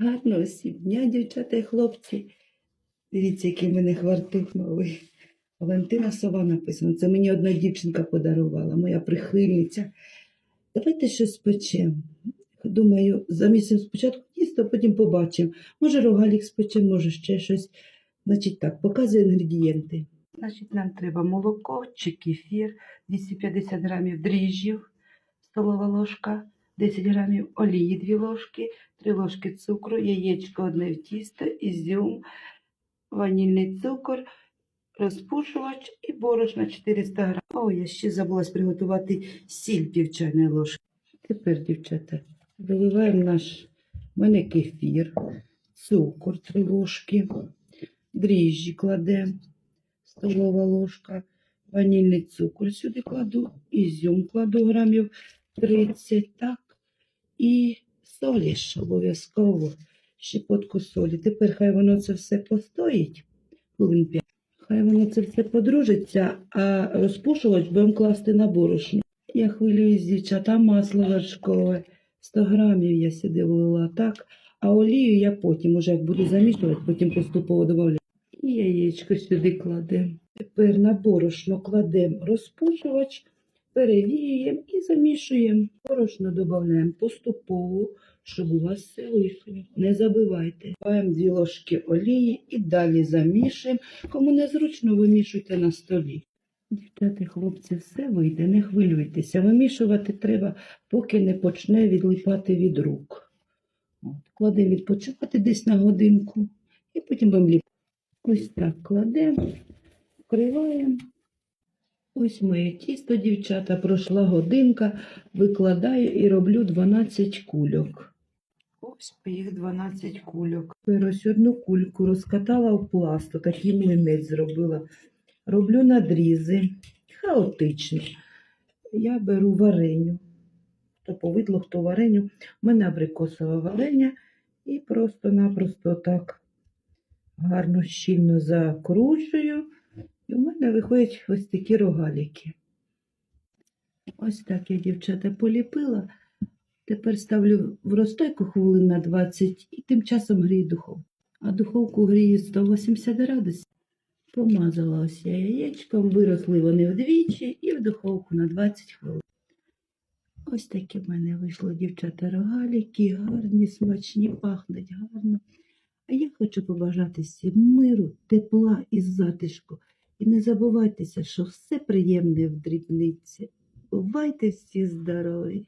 Гарного всім дня, дівчата і хлопці. Дивіться, який в мене хвартух новий. Валентина Сова написано. Це мені одна дівчинка подарувала, моя прихильниця. Давайте щось спечемо. Думаю, замісимо спочатку тісто, а потім побачимо. Може, рогалік спечемо, може ще щось. Значить так, показую інгредієнти. Значить, нам треба молоко чи кефір, 250 грамів дріжджів, столова ложка, 10 грамів олії, 2 ложки, 3 ложки цукру, яєчко одне в тісто, ізюм, ванільний цукор, розпушувач і борошна 400 грамів. О, я ще забулась приготувати сіль пів ложки. Тепер, дівчата, виливаємо наш мене кефір, цукор 3 ложки, дріжджі кладемо, столова ложка, ванільний цукор сюди кладу, ізюм кладу грамів 30, так, і солі ж обов'язково, щепотку солі. Тепер хай воно це все постоїть, хвилин 5. Хай воно це все подружиться, а розпушувач будемо класти на борошно. Я хвилююсь, дівчата, масло вершкове. 100 грамів я сюди влила так, а олію я потім, уже як буду замішувати, потім поступово додавлю. І яєчко сюди кладемо. Тепер на борошно кладемо розпушувач, перевіюємо і замішуємо. Борошно додаємо поступово, щоб у вас все вийшло. Не забивайте. Даємо дві ложки олії і далі замішуємо. Кому незручно, вимішуйте на столі. Дівчата, хлопці, все вийде, не хвилюйтеся. Вимішувати треба, поки не почне відлипати від рук. Кладемо відпочивати десь на годинку і потім будемо ліпити. Ось так кладемо, вкриваємо. Ось моє тісто, дівчата, пройшла годинка, викладаю і роблю 12 кульок. Ось моїх 12 кульок. Ось одну кульку розкатала в пласту, такий млинець зробила. Роблю надрізи, хаотично. Я беру вареню. Хто повидло, хто вареню. У мене абрикосове варення і просто-напросто так гарно щільно закручую. І в мене виходять ось такі рогаліки. Ось так я, дівчата, поліпила. Тепер ставлю в розстойку хвилин на 20 і тим часом грію духовку. А духовку грію 180 градусів. Помазала ось я яєчком, виросли вони вдвічі і в духовку на 20 хвилин. Ось такі в мене вийшло, дівчата, рогаліки, гарні, смачні, пахнуть гарно. А я хочу побажати всім миру, тепла і затишку. І не забувайтеся, що все приємне в дрібниці. Бувайте всі здорові!